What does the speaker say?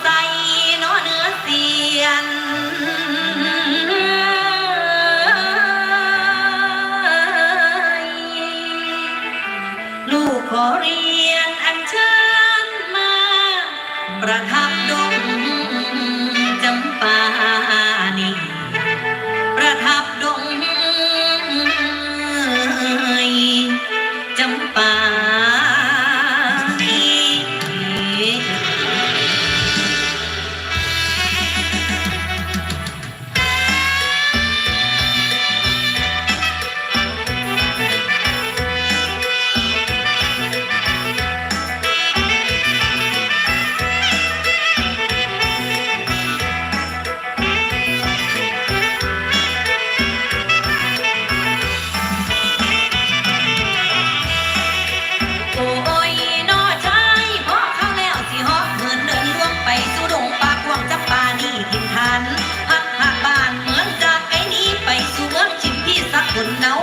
ใส่นอเนือเสียนลูกขอเรียนอันเชิมา ประทับดวง por não